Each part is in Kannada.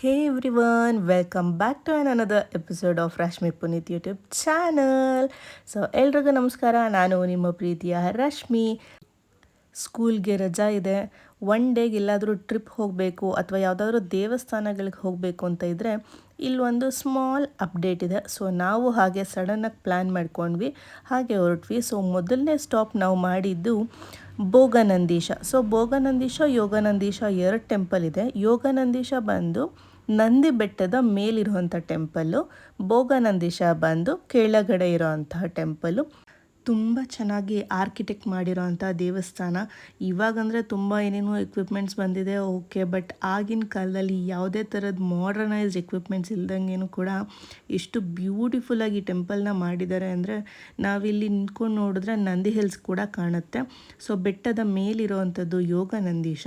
Hey everyone welcome back to an another episode of Rashmi Puneeth YouTube channel so ಎಲ್ರಿಗೂ ನಮಸ್ಕಾರ, ನಾನು ನಿಮ್ಮ ಪ್ರೀತಿಯ ರಶ್ಮಿ. ಸ್ಕೂಲ್ಗೆ ರಜಾ ಇದೆ. ಒನ್ ಡೇಗೆ ಎಲ್ಲಾದರೂ ಟ್ರಿಪ್ ಹೋಗಬೇಕು ಅಥವಾ ಯಾವುದಾದ್ರೂ ದೇವಸ್ಥಾನಗಳಿಗೆ ಹೋಗಬೇಕು ಅಂತ ಇದ್ದರೆ ಇಲ್ಲೊಂದು ಸ್ಮಾಲ್ ಅಪ್ಡೇಟ್ ಇದೆ. ಸೊ ನಾವು ಹಾಗೆ ಸಡನ್ನಾಗಿ ಪ್ಲ್ಯಾನ್ ಮಾಡ್ಕೊಂಡ್ವಿ. ಹಾಗೆ ಹೊರಟ್ವಿ. ಸೊ ಮೊದಲನೇ ಸ್ಟಾಪ್ ನಾವು ಮಾಡಿದ್ದು ಭೋಗನಂದೀಶ. ಸೊ ಭೋಗನಂದೀಶ, ಯೋಗನಂದೀಶ ಎರಡು ಟೆಂಪಲ್ ಇದೆ. ಯೋಗನಂದೀಶ ಬಂದು ನಂದಿ ಬೆಟ್ಟದ ಮೇಲಿರುವಂಥ ಟೆಂಪಲ್ಲು ಭೋಗನಂದೀಶ ಬಂದು ಕೆಳಗಡೆ ಇರೋವಂತಹ ಟೆಂಪಲ್ಲು ತುಂಬ ಚೆನ್ನಾಗಿ ಆರ್ಕಿಟೆಕ್ಟ್ ಮಾಡಿರೋವಂಥ ದೇವಸ್ಥಾನ. ಇವಾಗಂದರೆ ತುಂಬ ಏನೇನೋ ಎಕ್ವಿಪ್ಮೆಂಟ್ಸ್ ಬಂದಿದೆ ಓಕೆ ಬಟ್ ಆಗಿನ ಕಾಲದಲ್ಲಿ ಯಾವುದೇ ಥರದ ಮಾಡ್ರನೈಸ್ಡ್ ಎಕ್ವಿಪ್ಮೆಂಟ್ಸ್ ಇಲ್ದಂಗೆನೂ ಕೂಡ ಎಷ್ಟು ಬ್ಯೂಟಿಫುಲ್ಲಾಗಿ ಟೆಂಪಲ್ನ ಮಾಡಿದ್ದಾರೆ ಅಂದರೆ ನಾವಿಲ್ಲಿ ನಿಂತ್ಕೊಂಡು ನೋಡಿದ್ರೆ ನಂದಿ ಹಿಲ್ಸ್ ಕೂಡ ಕಾಣುತ್ತೆ. ಸೊ ಬೆಟ್ಟದ ಮೇಲಿರೋವಂಥದ್ದು ಯೋಗ ನಂದೀಶ,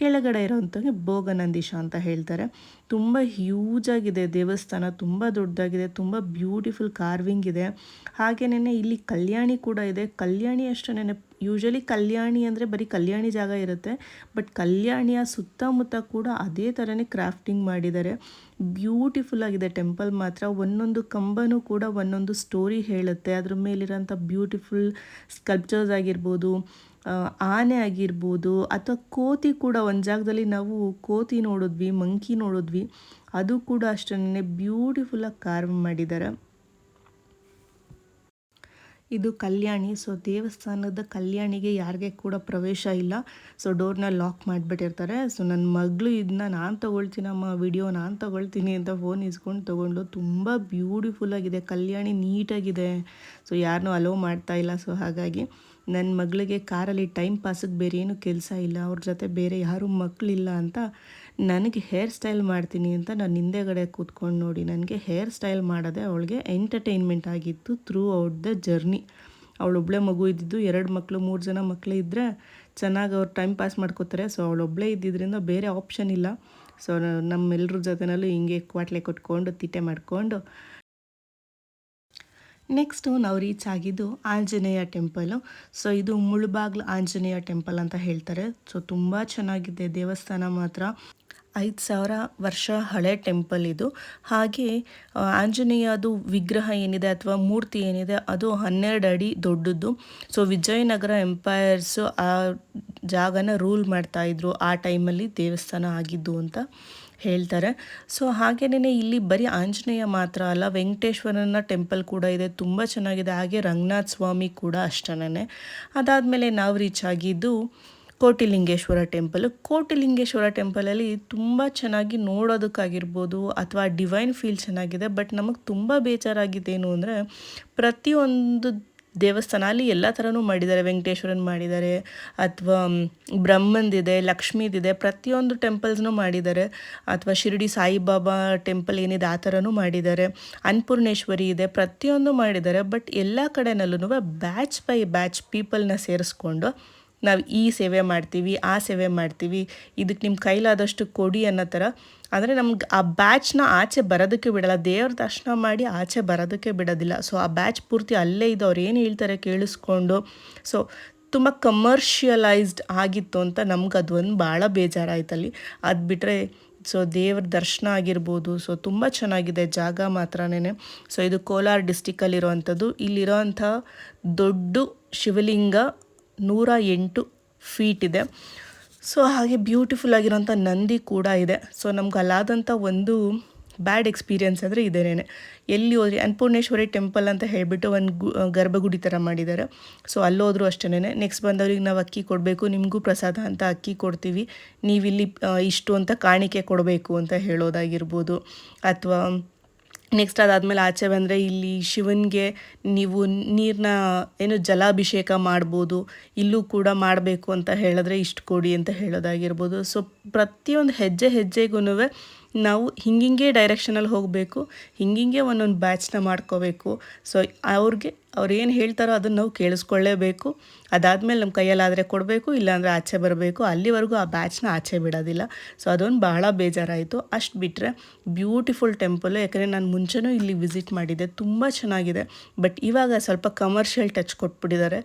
ಕೆಳಗಡೆ ಇರೋವಂಥದ್ದು ಭೋಗ ನಂದೀಶ ಅಂತ ಹೇಳ್ತಾರೆ. ತುಂಬ ಹ್ಯೂಜ್ ಆಗಿದೆ, ದೇವಸ್ಥಾನ ತುಂಬ ದೊಡ್ಡದಾಗಿದೆ, ತುಂಬ ಬ್ಯೂಟಿಫುಲ್ ಕಾರ್ವಿಂಗ್ ಇದೆ. ಹಾಗೆಯೇ ಇಲ್ಲಿ ಕಲ್ಯಾಣಿ ಕೂಡ ಇದೆ. ಕಲ್ಯಾಣಿ ಅಷ್ಟೇ ಯೂಶಲಿ ಕಲ್ಯಾಣಿ ಅಂದರೆ ಬರೀ ಕಲ್ಯಾಣಿ ಜಾಗ ಇರುತ್ತೆ ಬಟ್ ಕಲ್ಯಾಣಿಯ ಸುತ್ತಮುತ್ತ ಕೂಡ ಅದೇ ಥರನೇ ಕ್ರಾಫ್ಟಿಂಗ್ ಮಾಡಿದ್ದಾರೆ. ಬ್ಯೂಟಿಫುಲ್ ಆಗಿದೆ ಟೆಂಪಲ್ ಮಾತ್ರ, ಒಂದೊಂದು ಕಂಬನೂ ಕೂಡ ಒಂದೊಂದು ಸ್ಟೋರಿ ಹೇಳುತ್ತೆ. ಅದ್ರ ಮೇಲಿರೋಂಥ ಬ್ಯೂಟಿಫುಲ್ ಸ್ಕಲ್ಪ್ಚರ್ಸ್ ಆಗಿರ್ಬೋದು ಆನೆ ಆಗಿರ್ಬೋದು ಅಥವಾ ಕೋತಿ ಕೂಡ ಒಂದು ಜಾಗದಲ್ಲಿ ನಾವು ಕೋತಿ ನೋಡಿದ್ವಿ, ಮಂಕಿ ನೋಡಿದ್ವಿ, ಅದು ಕೂಡ ಅಷ್ಟನ್ನೇ ಬ್ಯೂಟಿಫುಲ್ಲಾಗಿ ಕಾರ್ವ್ ಮಾಡಿದ್ದಾರೆ ಇದು ಕಲ್ಯಾಣಿ ಸೊ ದೇವಸ್ಥಾನದ ಕಲ್ಯಾಣಿಗೆ ಯಾರಿಗೆ ಕೂಡ ಪ್ರವೇಶ ಇಲ್ಲ. ಸೊ ಡೋರ್ನ ಲಾಕ್ ಮಾಡಿಬಿಟ್ಟಿರ್ತಾರೆ. ಸೊ ನನ್ನ ಮಗಳು ಇದನ್ನ ನಾನು ತೊಗೊಳ್ತೀನಮ್ಮ ವಿಡಿಯೋ ನಾನು ತೊಗೊಳ್ತೀನಿ ಅಂತ ಫೋನ್ ಇಸ್ಕೊಂಡು ತೊಗೊಂಡು ತುಂಬ ಬ್ಯೂಟಿಫುಲ್ ಆಗಿದೆ. ಕಲ್ಯಾಣಿ ನೀಟಾಗಿದೆ ಸೊ ಯಾರನ್ನೂ ಅಲೋ ಮಾಡ್ತಾ ಇಲ್ಲ. ಸೊ ಹಾಗಾಗಿ ನನ್ನ ಮಗಳಿಗೆ ಕಾರಲ್ಲಿ ಟೈಮ್ ಪಾಸಿಗೆ ಬೇರೆ ಏನು ಕೆಲಸ ಇಲ್ಲ, ಅವ್ರ ಜೊತೆ ಬೇರೆ ಯಾರೂ ಮಕ್ಕಳಿಲ್ಲ ಅಂತ ನನಗೆ ಹೇರ್ ಸ್ಟೈಲ್ ಮಾಡ್ತೀನಿ ಅಂತ ನಾನು ಹಿಂದೆಗಡೆ ಕೂತ್ಕೊಂಡು ನೋಡಿ, ನನಗೆ ಹೇರ್ ಸ್ಟೈಲ್ ಮಾಡೋದೇ ಅವಳಿಗೆ ಎಂಟರ್ಟೈನ್ಮೆಂಟ್ ಆಗಿತ್ತು ಥ್ರೂ ಔಟ್ ದ ಜರ್ನಿ. ಅವಳೊಬ್ಳೆ ಮಗು ಇದ್ದಿದ್ದು ಎರಡು ಮಕ್ಕಳು ಮೂರು ಜನ ಮಕ್ಕಳು ಇದ್ದರೆ ಚೆನ್ನಾಗಿ ಅವ್ರು ಟೈಮ್ ಪಾಸ್ ಮಾಡ್ಕೋತಾರೆ. ಸೊ ಅವಳೊಬ್ಬಳೇ ಇದ್ದಿದ್ದರಿಂದ ಬೇರೆ ಆಪ್ಷನ್ ಇಲ್ಲ. ಸೊ ನಮ್ಮೆಲ್ಲರ ಜೊತೆನಲ್ಲೂ ಹಿಂಗೆ ಕ್ವಾಟ್ಲೆ ಕೊಟ್ಕೊಂಡು ತಿಟ್ಟೆ ಮಾಡಿಕೊಂಡು ನೆಕ್ಸ್ಟು ನಾವು ರೀಚ್ ಆಗಿದ್ದು ಆಂಜನೇಯ ಟೆಂಪಲು ಸೊ ಇದು ಮುಳುಬಾಗ್ಲು ಆಂಜನೇಯ ಟೆಂಪಲ್ ಅಂತ ಹೇಳ್ತಾರೆ. ಸೊ ತುಂಬ ಚೆನ್ನಾಗಿದೆ ದೇವಸ್ಥಾನ ಮಾತ್ರ. ಐದು ಸಾವಿರ ವರ್ಷ ಹಳೆ ಟೆಂಪಲ್ ಇದು. ಹಾಗೆ ಆಂಜನೇಯದು ವಿಗ್ರಹ ಏನಿದೆ ಅಥವಾ ಮೂರ್ತಿ ಏನಿದೆ, ಅದು ಹನ್ನೆರಡು ಅಡಿ ದೊಡ್ಡದು ಸೊ ವಿಜಯನಗರ ಎಂಪೈರ್ಸು ಆ ಜಾಗನ ರೂಲ್ ಮಾಡ್ತಾಯಿದ್ರು ಆ ಟೈಮಲ್ಲಿ ದೇವಸ್ಥಾನ ಆಗಿದ್ದು ಅಂತ. ಹೇಳ್ತಾರೆ. ಸೊ ಹಾಗೇನೇ ಇಲ್ಲಿ ಬರೀ ಆಂಜನೇಯ ಮಾತ್ರ ಅಲ್ಲ, ವೆಂಕಟೇಶ್ವರನ ಟೆಂಪಲ್ ಕೂಡ ಇದೆ, ತುಂಬ ಚೆನ್ನಾಗಿದೆ. ಹಾಗೆ ರಂಗನಾಥ ಸ್ವಾಮಿ ಕೂಡ ಅಷ್ಟೇ ಅದಾದಮೇಲೆ ನಾವು ರೀಚ್ ಆಗಿದ್ದು ಕೋಟಿಲಿಂಗೇಶ್ವರ ಟೆಂಪಲ್ ಕೋಟಿಲಿಂಗೇಶ್ವರ ಟೆಂಪಲಲ್ಲಿ ತುಂಬ ಚೆನ್ನಾಗಿ ನೋಡೋದಕ್ಕಾಗಿರ್ಬೋದು ಅಥವಾ ಡಿವೈನ್ ಫೀಲ್ ಚೆನ್ನಾಗಿದೆ ಬಟ್ ನಮಗೆ ತುಂಬ ಬೇಜಾರಾಗಿದ್ದೇನು ಅಂದರೆ ಪ್ರತಿಯೊಂದು ದೇವಸ್ಥಾನ ಅಲ್ಲಿ ಎಲ್ಲ ಥರನೂ ಮಾಡಿದ್ದಾರೆ. ವೆಂಕಟೇಶ್ವರನ್ ಮಾಡಿದ್ದಾರೆ, ಅಥವಾ ಬ್ರಹ್ಮಂದಿದೆ, ಲಕ್ಷ್ಮೀದಿದೆ, ಪ್ರತಿಯೊಂದು ಟೆಂಪಲ್ಸ್ನೂ ಮಾಡಿದ್ದಾರೆ. ಅಥವಾ, ಶಿರಡಿ ಸಾಯಿಬಾಬಾ ಟೆಂಪಲ್ ಏನಿದೆ, ಆ ಥರನೂ ಮಾಡಿದ್ದಾರೆ. ಅನ್ನಪೂರ್ಣೇಶ್ವರಿ ಇದೆ, ಪ್ರತಿಯೊಂದು ಮಾಡಿದ್ದಾರೆ. ಬಟ್ ಎಲ್ಲ ಕಡೆನಲ್ಲೂ ಬ್ಯಾಚ್ ಬೈ ಬ್ಯಾಚ್ ಪೀಪಲ್ನ ಸೇರಿಸ್ಕೊಂಡು ನಾವು ಈ ಸೇವೆ ಮಾಡ್ತೀವಿ, ಆ ಸೇವೆ ಮಾಡ್ತೀವಿ ಇದಕ್ಕೆ ನಿಮ್ಮ ಕೈಲಾದಷ್ಟು ಕೊಡಿ ಅನ್ನೋ ಥರ ಅಂದರೆ ನಮ್ಗೆ ಆ ಬ್ಯಾಚ್ನ ಆಚೆ ಬರೋದಕ್ಕೆ ಬಿಡಲ್ಲ. ದೇವ್ರ ದರ್ಶನ ಮಾಡಿ ಆಚೆ ಬರೋದಕ್ಕೆ ಬಿಡೋದಿಲ್ಲ. ಸೊ ಆ ಬ್ಯಾಚ್ ಪೂರ್ತಿ ಅಲ್ಲೇ ಇದು ಅವ್ರು ಏನು ಹೇಳ್ತಾರೆ ಕೇಳಿಸ್ಕೊಂಡು. ಸೊ ತುಂಬ ಕಮರ್ಷಿಯಲೈಸ್ಡ್ ಆಗಿತ್ತು ಅಂತ ನಮ್ಗೆ ಅದೊಂದು ಭಾಳ ಬೇಜಾರಾಯ್ತಲ್ಲಿ ಅದು ಬಿಟ್ಟರೆ ಸೊ ದೇವ್ರ ದರ್ಶನ ಆಗಿರ್ಬೋದು. ಸೊ ತುಂಬ ಚೆನ್ನಾಗಿದೆ ಜಾಗ ಮಾತ್ರನೇ ಸೊ ಇದು ಕೋಲಾರ ಡಿಸ್ಟಿಕಲ್ಲಿರುವಂಥದ್ದು ಇಲ್ಲಿರೋವಂಥ ದೊಡ್ಡ ಶಿವಲಿಂಗ ನೂರ ಎಂಟು ಫೀಟ್ ಇದೆ. ಸೊ ಹಾಗೆ ಬ್ಯೂಟಿಫುಲ್ ಆಗಿರೋಂಥ ನಂದಿ ಕೂಡ ಇದೆ. ಸೊ ನಮ್ಗೆ ಅಲ್ಲಾದಂಥ ಒಂದು ಬ್ಯಾಡ್ ಎಕ್ಸ್ಪೀರಿಯನ್ಸ್ ಅಂದರೆ ಇದೇನೇ ಎಲ್ಲಿ ಹೋದ್ರಿ? ಅನ್ನಪೂರ್ಣೇಶ್ವರಿ ಟೆಂಪಲ್ ಅಂತ ಹೇಳಿಬಿಟ್ಟು ಒಂದು ಗು ಗರ್ಭಗುಡಿ ಥರ ಮಾಡಿದ್ದಾರೆ ಸೊ ಅಲ್ಲೋದ್ರು ಅಷ್ಟೇ ನೆಕ್ಸ್ಟ್ ಬಂದವ್ರಿಗೆ ನಾವು ಅಕ್ಕಿ ಕೊಡಬೇಕು, ನಿಮಗೂ ಪ್ರಸಾದ ಅಂತ ಅಕ್ಕಿ ಕೊಡ್ತೀವಿ. ನೀವಿಲ್ಲಿ ಇಷ್ಟು ಅಂತ ಕಾಣಿಕೆ ಕೊಡಬೇಕು ಅಂತ ಹೇಳೋದಾಗಿರ್ಬೋದು. ಅಥವಾ ನೆಕ್ಸ್ಟ್ ಅದಾದಮೇಲೆ ಆಚೆ ಬಂದರೆ ಇಲ್ಲಿ ಶಿವನಿಗೆ ನೀವು ನೀರನ್ನ ಏನು ಜಲಾಭಿಷೇಕ ಮಾಡ್ಬೋದು, ಇಲ್ಲೂ ಕೂಡ ಮಾಡಬೇಕು ಅಂತ ಹೇಳಿದ್ರೆ ಇಷ್ಟು ಕೊಡಿ ಅಂತ ಹೇಳೋದಾಗಿರ್ಬೋದು. ಸೊ ಪ್ರತಿಯೊಂದು ಹೆಜ್ಜೆ ಹೆಜ್ಜೆಗೂ ನಾವು ಹಿಂಗಿಂಗೆ ಡೈರೆಕ್ಷನಲ್ಲಿ ಹೋಗಬೇಕು, ಹಿಂಗಿಂಗೆ ಒಂದೊಂದು ಬ್ಯಾಚ್ನ ಮಾಡ್ಕೋಬೇಕು. ಸೊ ಅವ್ರಿಗೆ ಅವ್ರು ಏನು ಹೇಳ್ತಾರೋ ಅದನ್ನು ನಾವು ಕೇಳಿಸ್ಕೊಳ್ಳೇಬೇಕು. ಅದಾದಮೇಲೆ ನಮ್ಮ ಕೈಯಲ್ಲಾದರೆ ಕೊಡಬೇಕು, ಇಲ್ಲಾಂದರೆ ಆಚೆ ಬರಬೇಕು. ಅಲ್ಲಿವರೆಗೂ ಆ ಬ್ಯಾಚ್ನ ಆಚೆ ಬಿಡೋದಿಲ್ಲ. ಸೊ, ಅದೊಂದು ಬಹಳ ಬೇಜಾರಾಯಿತು. ಅಷ್ಟು ಬಿಟ್ಟರೆ ಬ್ಯೂಟಿಫುಲ್ ಟೆಂಪಲು, ಯಾಕಂದರೆ ನಾನು ಮುಂಚೆನೂ ಇಲ್ಲಿ ವಿಸಿಟ್ ಮಾಡಿದ್ದೆ. ತುಂಬ ಚೆನ್ನಾಗಿದೆ. ಬಟ್ ಇವಾಗ ಸ್ವಲ್ಪ ಕಮರ್ಷಿಯಲ್ ಟಚ್ ಕೊಟ್ಬಿಟ್ಟಿದ್ದಾರೆ.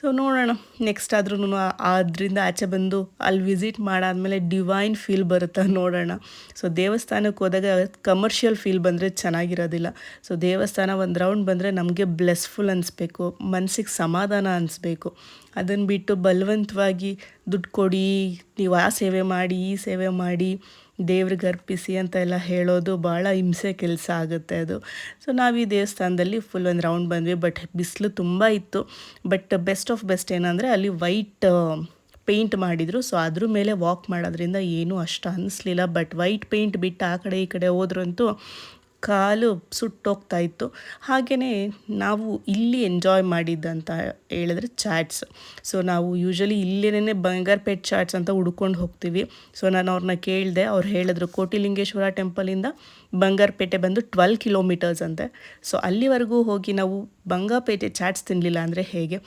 ಸೊ, ನೋಡೋಣ. ನೆಕ್ಸ್ಟ್ ಆದ್ರೂ ಅದರಿಂದ ಆಚೆ ಬಂದು ಅಲ್ಲಿ ವಿಸಿಟ್ ಮಾಡಾದಮೇಲೆ ಡಿವೈನ್ ಫೀಲ್ ಬರುತ್ತಾ ನೋಡೋಣ. ಸೊ, ದೇವಸ್ಥಾನಕ್ಕೆ ಹೋದಾಗ ಕಮರ್ಷಿಯಲ್ ಫೀಲ್ ಬಂದರೆ ಚೆನ್ನಾಗಿರೋದಿಲ್ಲ. ಸೊ, ದೇವಸ್ಥಾನ ಒಂದು ರೌಂಡ್ ಬಂದರೆ ನಮಗೆ ಬ್ಲೆಸ್ಫುಲ್ ಅನಿಸ್ಬೇಕು ಮನಸ್ಸಿಗೆ ಸಮಾಧಾನ ಅನಿಸ್ಬೇಕು. ಅದನ್ನು ಬಿಟ್ಟು ಬಲವಂತವಾಗಿ ದುಡ್ಡು ಕೊಡಿ, ನೀವು ಆ ಸೇವೆ ಮಾಡಿ, ಈ ಸೇವೆ ಮಾಡಿ, ದೇವ್ರಿಗೆ ಅರ್ಪಿಸಿ ಅಂತ ಎಲ್ಲ ಹೇಳೋದು ಭಾಳ ಹಿಂಸೆ ಕೆಲಸ ಆಗುತ್ತೆ ಅದು. ಸೊ ನಾವು ಈ ದೇವಸ್ಥಾನದಲ್ಲಿ ಫುಲ್ ಒಂದು ರೌಂಡ್ ಬಂದ್ವಿ ಬಟ್ ಬಿಸಿಲು ತುಂಬ ಇತ್ತು. ಬಟ್ ಬೆಸ್ಟ್ ಆಫ್ ಬೆಸ್ಟ್ ಏನಂದರೆ ಅಲ್ಲಿ ವೈಟ್ ಪೇಂಟ್ ಮಾಡಿದರು. ಸೊ ಅದ್ರ ಮೇಲೆ ವಾಕ್ ಮಾಡೋದ್ರಿಂದ ಏನೂ ಅಷ್ಟು ಅನ್ನಿಸ್ಲಿಲ್ಲ ಬಟ್ ವೈಟ್ ಪೇಂಟ್ ಬಿಟ್ಟು ಆ ಕಡೆ ಈ ಕಡೆ ಹೋದ್ರಂತೂ ಕಾಲು ಸುಟ್ಟೋಗ್ತಾ ಇತ್ತು. ಹಾಗೆಯೇ ನಾವು ಇಲ್ಲಿ ಎಂಜಾಯ್ ಮಾಡಿದ್ದಂತ ಹೇಳಿದ್ರೆ ಚಾಟ್ಸ್. ಸೊ ನಾವು ಯೂಶ್ವಲಿ ಇಲ್ಲೇನೇ ಬಂಗಾರಪೇಟ್ ಚಾಟ್ಸ್ ಅಂತ ಹುಡ್ಕೊಂಡು ಹೋಗ್ತೀವಿ. ಸೊ ನಾನು ಅವ್ರನ್ನ ಕೇಳಿದೆ, ಅವ್ರು ಹೇಳಿದ್ರು, ಕೋಟಿಲಿಂಗೇಶ್ವರ ಟೆಂಪಲಿಂದ ಬಂಗಾರಪೇಟೆ ಬಂದು ಟ್ವೆಲ್ ಕಿಲೋಮೀಟರ್ಸ್ ಅಂತೆ. ಸೊ ಅಲ್ಲಿವರೆಗೂ ಹೋಗಿ ನಾವು ಬಂಗಾರಪೇಟೆ ಚಾಟ್ಸ್ ತಿನ್ನಲಿಲ್ಲ ಅಂದರೆ ಹೇಗೆ?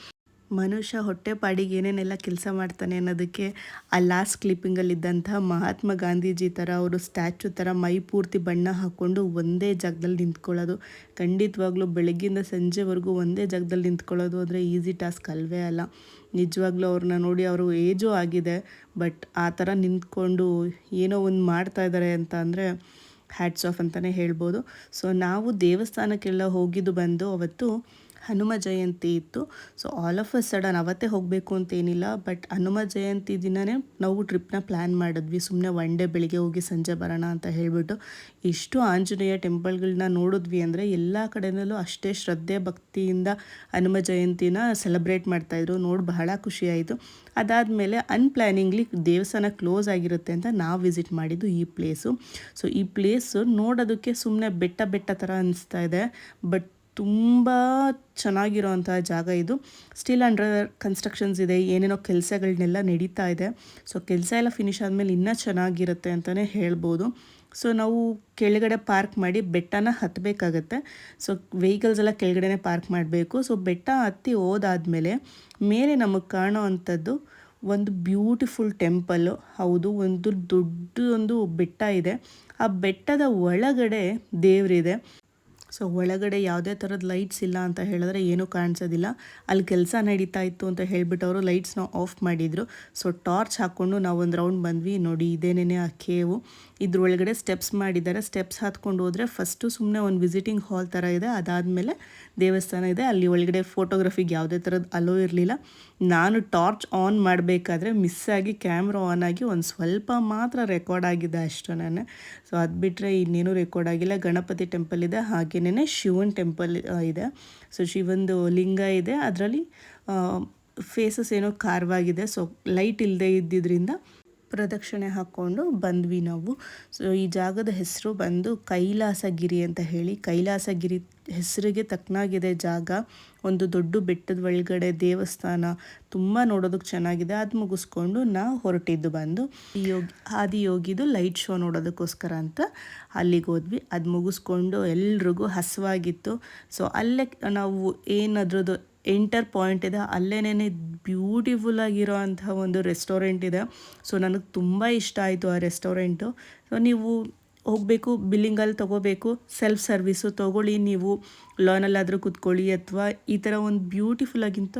ಮನುಷ್ಯ ಹೊಟ್ಟೆಪಾಡಿಗೆ ಏನೇನೆಲ್ಲ ಕೆಲಸ ಮಾಡ್ತಾನೆ ಅನ್ನೋದಕ್ಕೆ ಆ ಲಾಸ್ಟ್ ಕ್ಲಿಪ್ಪಿಂಗಲ್ಲಿದ್ದಂತಹ ಮಹಾತ್ಮ ಗಾಂಧೀಜಿ ಥರ ಅವರು ಸ್ಟ್ಯಾಚು ಥರ ಮೈ ಪೂರ್ತಿ ಬಣ್ಣ ಹಾಕ್ಕೊಂಡು ಒಂದೇ ಜಾಗದಲ್ಲಿ ನಿಂತ್ಕೊಳ್ಳೋದು. ಖಂಡಿತವಾಗ್ಲೂ ಬೆಳಗ್ಗಿಂದ ಸಂಜೆವರೆಗೂ ಒಂದೇ ಜಾಗದಲ್ಲಿ ನಿಂತ್ಕೊಳ್ಳೋದು ಅಂದರೆ ಈಸಿ ಟಾಸ್ಕ್ ಅಲ್ವೇ ಅಲ್ಲ. ನಿಜವಾಗ್ಲೂ ಅವ್ರನ್ನ ನೋಡಿ ಅವರು ಏಜು ಆಗಿದೆ ಬಟ್ ಆ ಥರ ನಿಂತ್ಕೊಂಡು ಏನೋ ಒಂದು ಮಾಡ್ತಾ ಇದ್ದಾರೆ ಅಂತ ಅಂದರೆ ಹ್ಯಾಟ್ಸ್ ಆಫ್ ಅಂತಲೇ ಹೇಳ್ಬೋದು. ಸೊ ನಾವು ದೇವಸ್ಥಾನಕ್ಕೆಲ್ಲ ಹೋಗಿದ್ದು ಬಂದು ಅವತ್ತು ಹನುಮ ಜಯಂತಿ ಇತ್ತು. So all of a sudden ಅವತ್ತೇ ಹೋಗಬೇಕು ಅಂತೇನಿಲ್ಲ ಬಟ್ ಹನುಮ ಜಯಂತಿ ದಿನವೇ ನಾವು ಟ್ರಿಪ್ನ ಪ್ಲ್ಯಾನ್ ಮಾಡಿದ್ವಿ. ಸುಮ್ಮನೆ ಒನ್ ಡೇ ಬೆಳಿಗ್ಗೆ ಹೋಗಿ ಸಂಜೆ ಬರೋಣ ಅಂತ ಹೇಳಿಬಿಟ್ಟು ಇಷ್ಟು ಆಂಜನೇಯ ಟೆಂಪಲ್ಗಳನ್ನ ನೋಡಿದ್ವಿ ಅಂದರೆ ಎಲ್ಲ ಕಡೆಯಲ್ಲೂ ಅಷ್ಟೇ ಶ್ರದ್ಧೆ, ಭಕ್ತಿಯಿಂದ ಹನುಮ ಜಯಂತಿನ ಸೆಲೆಬ್ರೇಟ್ ಮಾಡ್ತಾಯಿದ್ರು ನೋಡಿ ಬಹಳ ಖುಷಿಯಾಯಿತು ಅದಾದಮೇಲೆ ಅನ್ಪ್ಲ್ಯಾನಿಂಗ್ಲಿ ದೇವಸ್ಥಾನ ಕ್ಲೋಸ್ ಆಗಿರುತ್ತೆ ಅಂತ ನಾವು ವಿಸಿಟ್ ಮಾಡಿದ್ದು ಈ ಪ್ಲೇಸು ಸೊ ಈ ಪ್ಲೇಸು ನೋಡೋದಕ್ಕೆ ಸುಮ್ಮನೆ ಬೆಟ್ಟ ಬೆಟ್ಟ ಥರ ಅನಿಸ್ತಾ ಇದೆ. ಬಟ್ ತುಂಬ ಚೆನ್ನಾಗಿರೋವಂಥ ಜಾಗ ಇದು. ಸ್ಟಿಲ್ ಅಂಡರ್ ಕನ್ಸ್ಟ್ರಕ್ಷನ್ಸ್ ಇದೆ, ಏನೇನೋ ಕೆಲಸಗಳನ್ನೆಲ್ಲ ನಡೀತಾ ಇದೆ. ಸೊ ಕೆಲಸ ಎಲ್ಲ ಫಿನಿಶ್ ಆದಮೇಲೆ ಇನ್ನೂ ಚೆನ್ನಾಗಿರುತ್ತೆ ಅಂತಲೇ ಹೇಳ್ಬೋದು. ಸೊ ನಾವು ಕೆಳಗಡೆ ಪಾರ್ಕ್ ಮಾಡಿ ಬೆಟ್ಟನ ಹತ್ತಬೇಕಾಗತ್ತೆ ಸೊ ವೆಹಿಕಲ್ಸ್ ಎಲ್ಲ ಕೆಳಗಡೆ ಪಾರ್ಕ್ ಮಾಡಬೇಕು. ಸೊ ಬೆಟ್ಟ ಹತ್ತಿ ಹೋದಾದ್ಮೇಲೆ ಮೇಲೆ ನಮಗೆ ಕಾಣೋ ಅಂಥದ್ದು ಒಂದು ಬ್ಯೂಟಿಫುಲ್ ಟೆಂಪಲ್ಲು ಹೌದು, ಒಂದು ದೊಡ್ಡ ಒಂದು ಬೆಟ್ಟ ಇದೆ. ಆ ಬೆಟ್ಟದ ಒಳಗಡೆ ದೇವರಿದೆ. ಸೊ ಒಳಗಡೆ ಯಾವುದೇ ಥರದ ಲೈಟ್ಸ್ ಇಲ್ಲ ಅಂತ ಹೇಳಿದ್ರೆ ಏನೂ ಕಾಣಿಸೋದಿಲ್ಲ. ಅಲ್ಲಿ ಕೆಲಸ ನಡೀತಾ ಇತ್ತು ಅಂತ ಹೇಳಿಬಿಟ್ಟು ಅವರು ಲೈಟ್ಸ್ನ ಆಫ್ ಮಾಡಿದರು. ಸೊ ಟಾರ್ಚ್ ಹಾಕ್ಕೊಂಡು ನಾವು ಒಂದು ರೌಂಡ್ ಬಂದ್ವಿ. ನೋಡಿ ಇದೇನೇ ಆ ಕೇವು. ಇದ್ರೊಳಗಡೆ ಸ್ಟೆಪ್ಸ್ ಮಾಡಿದ್ದಾರೆ. ಸ್ಟೆಪ್ಸ್ ಹಾಕ್ಕೊಂಡು ಹೋದರೆ ಫಸ್ಟು ಸುಮ್ಮನೆ ಒಂದು ವಿಸಿಟಿಂಗ್ ಹಾಲ್ ಥರ ಇದೆ. ಅದಾದಮೇಲೆ ದೇವಸ್ಥಾನ ಇದೆ. ಅಲ್ಲಿ ಒಳಗಡೆ ಫೋಟೋಗ್ರಫಿಗೆ ಯಾವುದೇ ಥರದ್ದು ಅಲೋ ಇರಲಿಲ್ಲ. ನಾನು ಟಾರ್ಚ್ ಆನ್ ಮಾಡಬೇಕಾದ್ರೆ ಮಿಸ್ ಆಗಿ ಕ್ಯಾಮ್ರಾ ಆನ್ ಆಗಿ ಒಂದು ಸ್ವಲ್ಪ ಮಾತ್ರ ರೆಕಾರ್ಡ್ ಆಗಿದೆ ಅಷ್ಟು ನಾನು. ಸೊ ಅದು ಬಿಟ್ಟರೆ ಇನ್ನೇನು ರೆಕಾರ್ಡ್ ಆಗಿಲ್ಲ. ಗಣಪತಿ ಟೆಂಪಲ್ ಇದೆ. ಹಾಗೆಯೇ ಶಿವನ್ ಟೆಂಪಲ್ ಇದೆ. ಸೊ ಶಿವಂದು ಲಿಂಗ ಇದೆ. ಅದರಲ್ಲಿ ಫೇಸಸ್ ಏನೋ ಕಾರ್ವಾಗಿದೆ ಸೊ ಲೈಟ್ ಇಲ್ಲದೆ ಇದ್ದಿದ್ದರಿಂದ ಪ್ರದಕ್ಷಿಣೆ ಹಾಕ್ಕೊಂಡು ಬಂದ್ವಿ ನಾವು. ಸೊ ಈ ಜಾಗದ ಹೆಸರು ಬಂದು ಕೈಲಾಸಗಿರಿ ಅಂತ ಹೇಳಿ. ಕೈಲಾಸಗಿರಿ ಹೆಸರಿಗೆ ತಕ್ಕನಾಗಿದೆ ಜಾಗ. ಒಂದು ದೊಡ್ಡ ಬೆಟ್ಟದ ಒಳಗಡೆ ದೇವಸ್ಥಾನ ತುಂಬ ನೋಡೋದಕ್ಕೆ ಚೆನ್ನಾಗಿದೆ. ಅದು ಮುಗಿಸ್ಕೊಂಡು ನಾವು ಹೊರಟಿದ್ದು ಬಂದು ಈ ಯೋಗಿ, ಆದಿಯೋಗಿದು ಲೈಟ್ ಶೋ ನೋಡೋದಕ್ಕೋಸ್ಕರ ಅಂತ ಅಲ್ಲಿಗೆ ಹೋದ್ವಿ. ಅದು ಮುಗಿಸ್ಕೊಂಡು ಎಲ್ರಿಗೂ ಹಸುವಾಗಿತ್ತು. ಸೊ ಅಲ್ಲೇ ನಾವು ಏನಾದ್ರದ್ದು ಎಂಟರ್ ಪಾಯಿಂಟ್ ಇದೆ ಅಲ್ಲೇನೇ ಬ್ಯೂಟಿಫುಲ್ ಆಗಿರೋ ಅಂಥ ಒಂದು ರೆಸ್ಟೋರೆಂಟ್ ಇದೆ. ಸೊ ನನಗೆ ತುಂಬ ಇಷ್ಟ ಆಯಿತು ಆ ರೆಸ್ಟೋರೆಂಟು. ಸೊ ನೀವು ಹೋಗಬೇಕು ಬಿಲ್ಲಿಂಗಲ್ಲಿ ತೊಗೋಬೇಕು ಸೆಲ್ಫ್ ಸರ್ವಿಸು ತೊಗೊಳ್ಳಿ, ನೀವು ಲಾನಲ್ಲಾದರೂ ಕೂತ್ಕೊಳ್ಳಿ ಅಥವಾ ಈ ಥರ ಒಂದು ಬ್ಯೂಟಿಫುಲ್ ಆಗಿಂತ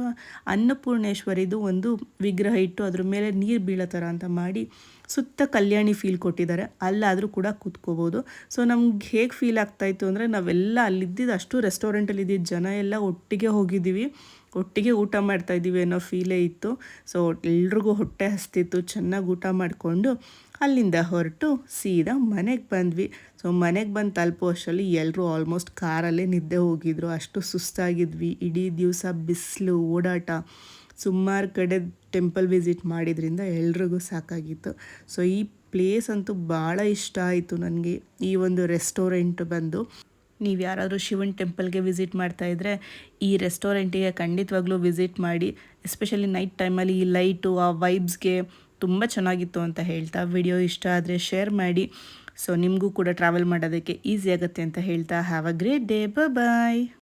ಅನ್ನಪೂರ್ಣೇಶ್ವರಿದು ಒಂದು ವಿಗ್ರಹ ಇಟ್ಟು ಅದ್ರ ಮೇಲೆ ನೀರು ಬೀಳೋ ಥರ ಅಂತ ಮಾಡಿ ಸುತ್ತ ಕಲ್ಯಾಣಿ ಫೀಲ್ ಕೊಟ್ಟಿದ್ದಾರೆ. ಅಲ್ಲಾದರೂ ಕೂಡ ಕೂತ್ಕೋಬೋದು. ಸೊ ನಮ್ಗೆ ಹೇಗೆ ಫೀಲ್ ಆಗ್ತಾಯಿತ್ತು ಅಂದರೆ ನಾವೆಲ್ಲ ಅಲ್ಲಿದ್ದಿದ್ದು ಅಷ್ಟು ರೆಸ್ಟೋರೆಂಟಲ್ಲಿ ಇದ್ದಿದ್ದು ಜನ ಎಲ್ಲ ಒಟ್ಟಿಗೆ ಹೋಗಿದ್ದೀವಿ. ಒಟ್ಟಿಗೆ ಊಟ ಮಾಡ್ತಾ ಇದ್ದೀವಿ ಅನ್ನೋ ಫೀಲೇ ಇತ್ತು. ಸೊ ಎಲ್ರಿಗೂ ಹೊಟ್ಟೆ ಹಸ್ತಿತ್ತು, ಚೆನ್ನಾಗಿ ಊಟ ಮಾಡಿಕೊಂಡು ಅಲ್ಲಿಂದ ಹೊರಟು ಸೀದಾ ಮನೆಗೆ ಬಂದ್ವಿ. ಸೊ ಮನೆಗೆ ಬಂದು ತಲುಪೋ ಅಷ್ಟರಲ್ಲಿ ಎಲ್ಲರೂ ಆಲ್ಮೋಸ್ಟ್ ಕಾರಲ್ಲೇ ನಿದ್ದೆ ಹೋಗಿದ್ರು. ಅಷ್ಟು ಸುಸ್ತಾಗಿದ್ವಿ. ಇಡೀ ದಿವಸ ಬಿಸಿಲು, ಓಡಾಟ, ಸುಮಾರು ಕಡೆ ಟೆಂಪಲ್ ವಿಸಿಟ್ ಮಾಡಿದ್ರಿಂದ ಎಲ್ರಿಗೂ ಸಾಕಾಗಿತ್ತು. ಸೊ ಈ ಪ್ಲೇಸ್ ಅಂತೂ ಭಾಳ ಇಷ್ಟ ಆಯಿತು ನನಗೆ. ಈ ಒಂದು ರೆಸ್ಟೋರೆಂಟ್ ಬಂದು ನೀವು ಯಾರಾದರೂ ಶಿವನ್ ಟೆಂಪಲ್ಗೆ ವಿಸಿಟ್ ಮಾಡ್ತಾ ಇದ್ದರೆ ಈ ರೆಸ್ಟೋರೆಂಟಿಗೆ ಖಂಡಿತವಾಗ್ಲೂ ವಿಸಿಟ್ ಮಾಡಿ, ಎಸ್ಪೆಷಲಿ ನೈಟ್ ಟೈಮಲ್ಲಿ ಈ ಲೈಟು, ಆ ವೈಬ್ಸ್ಗೆ ತುಂಬ ಚೆನ್ನಾಗಿತ್ತು ಅಂತ ಹೇಳ್ತಾ ವಿಡಿಯೋ ಇಷ್ಟ ಆದರೆ ಶೇರ್ ಮಾಡಿ. ಸೊ, ನಿಮಗೂ ಕೂಡ ಟ್ರಾವೆಲ್ ಮಾಡೋದಕ್ಕೆ ಈಸಿ ಆಗುತ್ತೆ ಅಂತ ಹೇಳ್ತಾ. Have a great day. Bye.